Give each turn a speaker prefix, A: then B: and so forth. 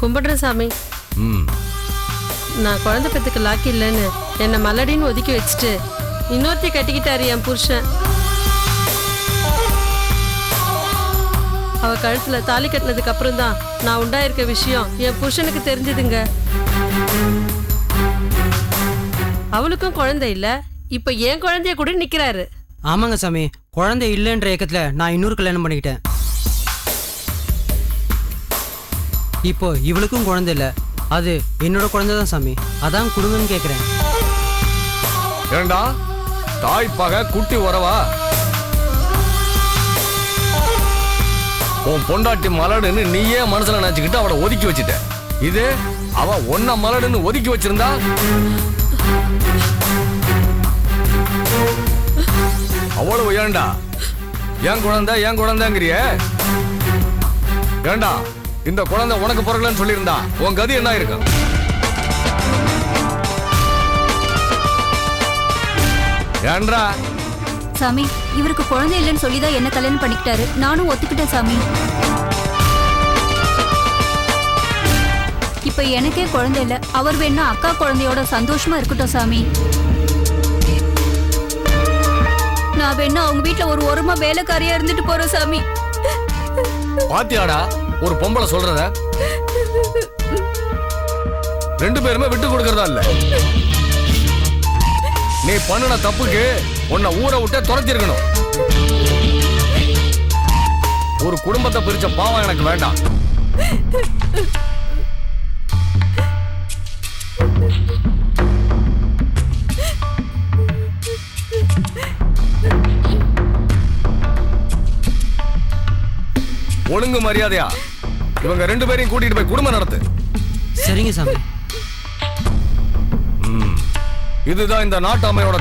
A: கும்பிடுறேன் சாமி
B: ம்.
A: நான் குழந்தை பெத்துக்கு லாக்கி இல்லைன்னு என்னை மலடின்னு ஒதுக்கி வச்சுட்டு இன்னொருத்தி கட்டிக்கிட்டாரு என் புருஷன். அவ கழுத்துல தாலி கட்டினதுக்கு அப்புறம் தான் நான் உண்டாயிருக்க விஷயம் என் புருஷனுக்கு தெரிஞ்சதுங்க. அவளுக்கும் குழந்தை இல்ல இப்ப என் குழந்தைய கூட நிக்கிறாரு.
C: ஆமாங்க சாமி குழந்தை இல்லைன்ற ஏக்கத்துல நான் இன்னொரு கல்யாணம் பண்ணிக்கிட்டேன். இப்போ இவளுக்கும் குழந்தை இல்லை. அது என்னோட குழந்தை தான் சாமி. அதான் கொடுங்கன்னு கேட்குறேன்
B: ஏண்டா? தாய் பகை குட்டி உறவா உன் பொண்டாட்டி மலடுன்னு நீயே மனசுல நினைச்சுக்கிட்டு அவளை ஒதுக்கி வச்சுட்ட. இது அவ ஒன்ன மலடுன்னு ஒதுக்கி வச்சிருந்தா? அவ்வளவு ஏண்டா? ஏன் குழந்தை ஏன் குழந்தைங்கிறிய? ஏண்டா? இந்த குழந்தை உனக்கு பிறகுலன்னு சொல்லியிருந்தா உன் கதி என்ன இருக்கும் ஏன்றா?
D: சாமி இவருக்கு குழந்தை இல்லைன்னு சொல்லி தான் என்ன கல்யாணம் பண்ணிக்கிட்டாரு. நானும் ஒத்துக்கிட்டேன் சாமி. இப்ப எனக்கே குழந்தை இல்ல. அவர் வேணா அக்கா குழந்தையோட சந்தோஷமா இருக்கட்டும் சாமி. நான் வேணா அவங்க வீட்ல ஒரு ஓரமா வேலைக்காரியா இருந்துட்டு போறேன் சாமி.
B: பாத்தியாடா? ஒரு பொம்பளை சொல்றத? ரெண்டு பேருமே விட்டு கொடுக்கறதா இல்ல. நீ பண்ணுன தப்புக்கு உன்னை ஊரை விட்டே துரத்திருக்கணும். ஒரு குடும்பத்தை பிரிச்ச பாவம் எனக்கு வேண்டாம். ஒழுங்கு மரியாதையா? இவங்க ரெண்டு பேரையும் கூட்டிட்டு போய் குடும்பம் நடத்து.
C: சரிங்க சாமி.
B: இதுதான் இந்த நாட்டு அம்மையோட